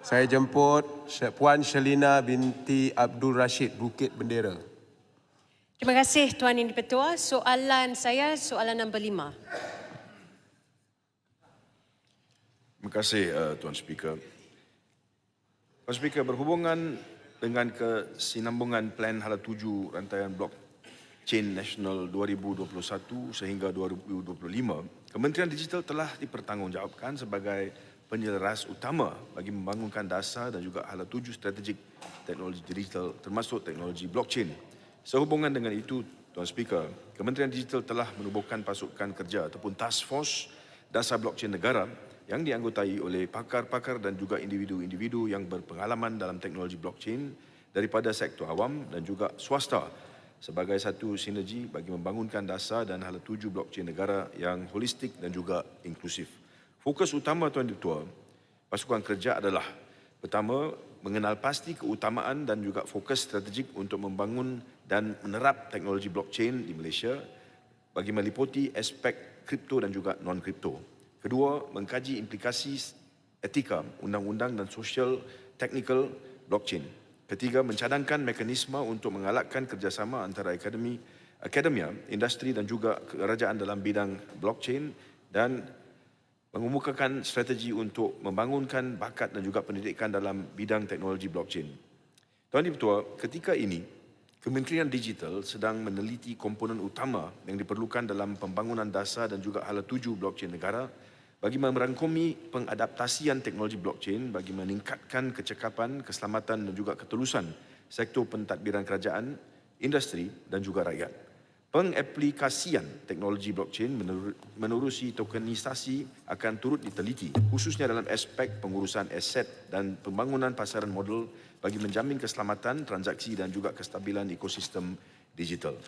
Saya jemput Puan Shelina binti Abdul Rashid Bukit Bendera. Terima kasih Tuan Yang Dipertua. Soalan saya soalan nombor lima. Terima kasih uh, Tuan Speaker. Tuan Speaker, berhubungan dengan kesinambungan Plan Hala Tuju Rantaian Blok Chain Nasional 2021 sehingga 2025, Kementerian Digital telah dipertanggungjawabkan sebagai penyeleras utama bagi membangunkan dasar dan juga hala tuju strategik teknologi digital termasuk teknologi blockchain. Sehubungan dengan itu, Tuan Speaker, Kementerian Digital telah menubuhkan pasukan kerja ataupun task force dasar blockchain negara yang dianggotai oleh pakar-pakar dan juga individu-individu yang berpengalaman dalam teknologi blockchain daripada sektor awam dan juga swasta sebagai satu sinergi bagi membangunkan dasar dan hala tuju blockchain negara yang holistik dan juga inklusif. Fokus utama Tuan Ketua pasukan kerja adalah pertama mengenal pasti keutamaan dan juga fokus strategik untuk membangun dan menerap teknologi blockchain di Malaysia bagi meliputi aspek kripto dan juga non-kripto. Kedua, mengkaji implikasi etika, undang-undang dan sosial teknikal blockchain. Ketiga, mencadangkan mekanisme untuk mengalakkan kerjasama antara akademi, akademia, industri dan juga kerajaan dalam bidang blockchain dan mengemukakan strategi untuk membangunkan bakat dan juga pendidikan dalam bidang teknologi blockchain. Tuan Ketua, ketika ini Kementerian Digital sedang meneliti komponen utama yang diperlukan dalam pembangunan dasar dan juga hala tuju blockchain negara bagi merangkumi pengadaptasian teknologi blockchain bagi meningkatkan kecekapan, keselamatan dan juga ketulusan sektor pentadbiran kerajaan, industri dan juga rakyat. Pengaplikasian teknologi blockchain menerusi tokenisasi akan turut diteliti khususnya dalam aspek pengurusan aset dan pembangunan pasaran modal bagi menjamin keselamatan transaksi dan juga kestabilan ekosistem digital.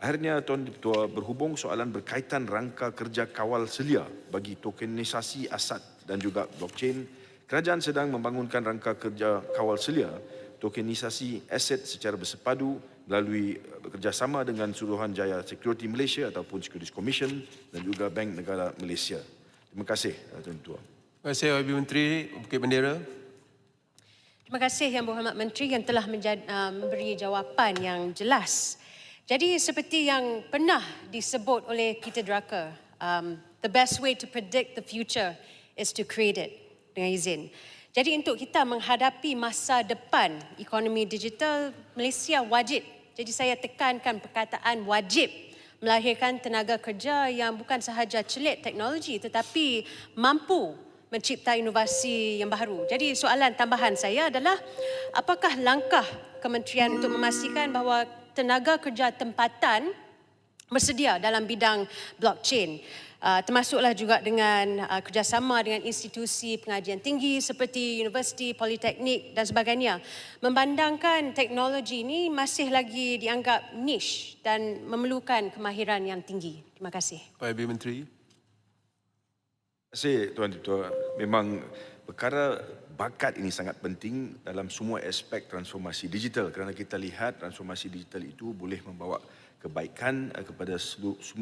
Akhirnya Tuan Ketua berhubung soalan berkaitan rangka kerja kawal selia bagi tokenisasi aset dan juga blockchain, kerajaan sedang membangunkan rangka kerja kawal selia tokenisasi aset secara bersepadu melalui eh, bekerjasama dengan Suruhanjaya Security Malaysia ataupun Securities Commission dan juga Bank Negara Malaysia. Terima kasih eh, Tuan Ketua. Terima kasih Habib Menteri Bukit Bendera. Terima kasih Yang Berhormat Menteri yang telah menjad, uh, memberi jawapan yang jelas. Jadi seperti yang pernah disebut oleh Peter Drucker, um, the best way to predict the future is to create it. Dengan izin. Jadi untuk kita menghadapi masa depan ekonomi digital, Malaysia wajib. Jadi saya tekankan perkataan wajib melahirkan tenaga kerja yang bukan sahaja celik teknologi tetapi mampu mencipta inovasi yang baru. Jadi soalan tambahan saya adalah apakah langkah kementerian untuk memastikan bahawa tenaga kerja tempatan bersedia dalam bidang blockchain uh, termasuklah juga dengan uh, kerjasama dengan institusi pengajian tinggi seperti universiti, politeknik dan sebagainya. Memandangkan teknologi ini masih lagi dianggap niche dan memerlukan kemahiran yang tinggi. Terima kasih. Pak Habib Menteri. Terima kasih Tuan Ketua. Memang perkara bakat ini sangat penting dalam semua aspek transformasi digital kerana kita lihat transformasi digital itu boleh membawa kebaikan eh, kepada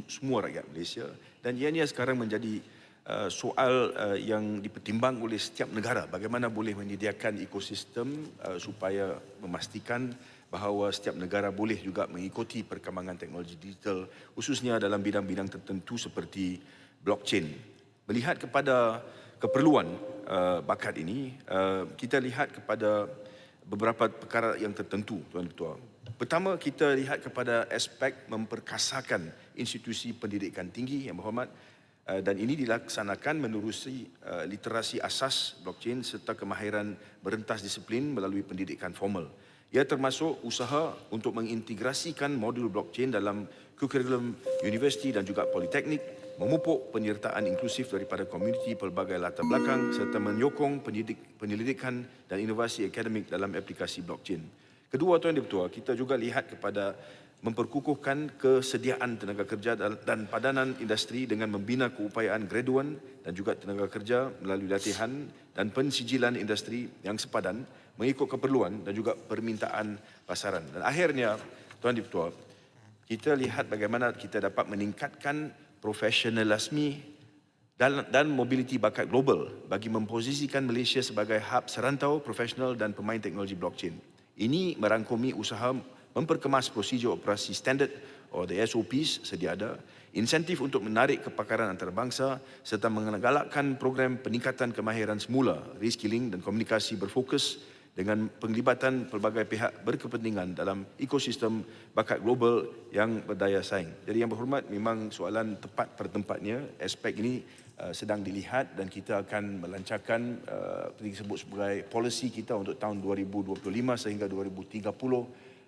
semua rakyat Malaysia. Dan ianya sekarang menjadi uh, soal uh, yang dipertimbang oleh setiap negara. Bagaimana boleh menyediakan ekosistem supaya memastikan bahawa setiap negara boleh juga mengikuti perkembangan teknologi digital khususnya dalam bidang-bidang tertentu seperti blockchain. Melihat kepada keperluan bakat ini, kita lihat kepada beberapa perkara yang tertentu, Tuan Ketua. Pertama, kita lihat kepada aspek memperkasakan institusi pendidikan tinggi yang berhormat uh, dan ini dilaksanakan menerusi uh, literasi asas blockchain serta kemahiran berentas disiplin melalui pendidikan formal. Ia termasuk usaha untuk mengintegrasikan modul blockchain dalam kurikulum universiti dan juga politeknik memupuk penyertaan inklusif daripada komuniti pelbagai latar belakang serta menyokong penyelidikan dan inovasi akademik dalam aplikasi blockchain. Kedua, Tuan Ketua, kita juga lihat kepada memperkukuhkan kesediaan tenaga kerja dan, dan padanan industri dengan membina keupayaan graduan dan juga tenaga kerja melalui latihan dan pensijilan industri yang sepadan mengikut keperluan dan juga permintaan pasaran. Dan akhirnya, Tuan Ketua, kita lihat bagaimana kita dapat meningkatkan profesionalisme dan, dan mobiliti bakat global bagi memposisikan Malaysia sebagai hub serantau profesional dan pemain teknologi blockchain. Ini merangkumi usaha memperkemas prosedur operasi standard atau the SOPs sedia ada, insentif untuk menarik kepakaran antarabangsa serta menggalakkan program peningkatan kemahiran semula, reskilling dan komunikasi berfokus dengan penglibatan pelbagai pihak berkepentingan dalam ekosistem bakat global yang berdaya saing. Jadi yang berhormat memang soalan tepat pada tempatnya. Aspek ini uh, sedang dilihat dan kita akan melancarkan uh, disebut sebagai polisi kita untuk tahun 2025 sehingga 2030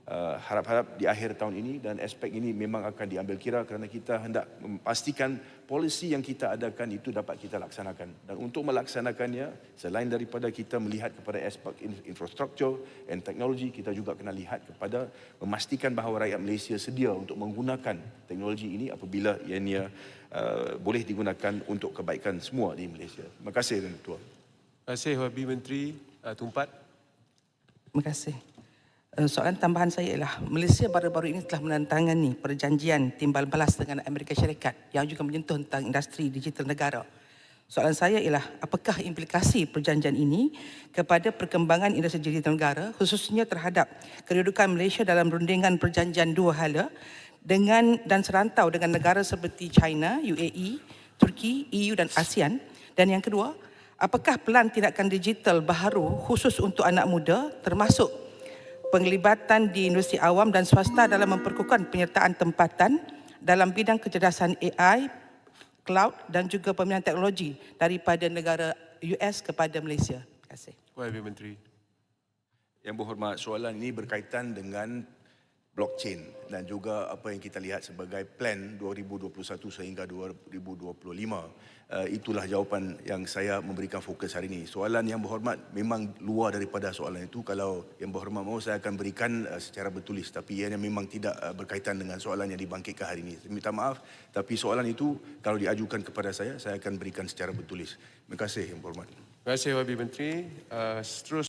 Uh, harap-harap di akhir tahun ini dan aspek ini memang akan diambil kira kerana kita hendak memastikan polisi yang kita adakan itu dapat kita laksanakan dan untuk melaksanakannya selain daripada kita melihat kepada aspek in- infrastruktur dan teknologi kita juga kena lihat kepada memastikan bahawa rakyat Malaysia sedia untuk menggunakan teknologi ini apabila ianya uh, boleh digunakan untuk kebaikan semua di Malaysia. Terima kasih Tuan Ketua. Terima kasih Wabi Menteri uh, Tumpat. Terima kasih. Eh, Soalan tambahan saya ialah Malaysia baru-baru ini telah menandatangani perjanjian timbal balas dengan Amerika Syarikat yang juga menyentuh tentang industri digital negara. Soalan saya ialah apakah implikasi perjanjian ini kepada perkembangan industri digital negara khususnya terhadap kedudukan Malaysia dalam rundingan perjanjian dua hala dengan dan serantau dengan negara seperti China, UAE, Turki, EU dan ASEAN dan yang kedua apakah pelan tindakan digital baharu khusus untuk anak muda termasuk penglibatan di industri awam dan swasta dalam memperkukuhkan penyertaan tempatan dalam bidang kecerdasan AI, cloud dan juga pemilihan teknologi daripada negara US kepada Malaysia. Terima kasih. Wabi Menteri. Yang berhormat, soalan ini berkaitan dengan blockchain dan juga apa yang kita lihat sebagai plan 2021 sehingga 2025. Uh, itulah jawapan yang saya memberikan fokus hari ini. Soalan yang berhormat memang luar daripada soalan itu. Kalau yang berhormat mahu saya akan berikan uh, secara bertulis tapi ianya memang tidak uh, berkaitan dengan soalan yang dibangkitkan hari ini. Saya minta maaf tapi soalan itu kalau diajukan kepada saya saya akan berikan secara bertulis. Terima kasih yang berhormat. Terima kasih Wabi Menteri. Uh,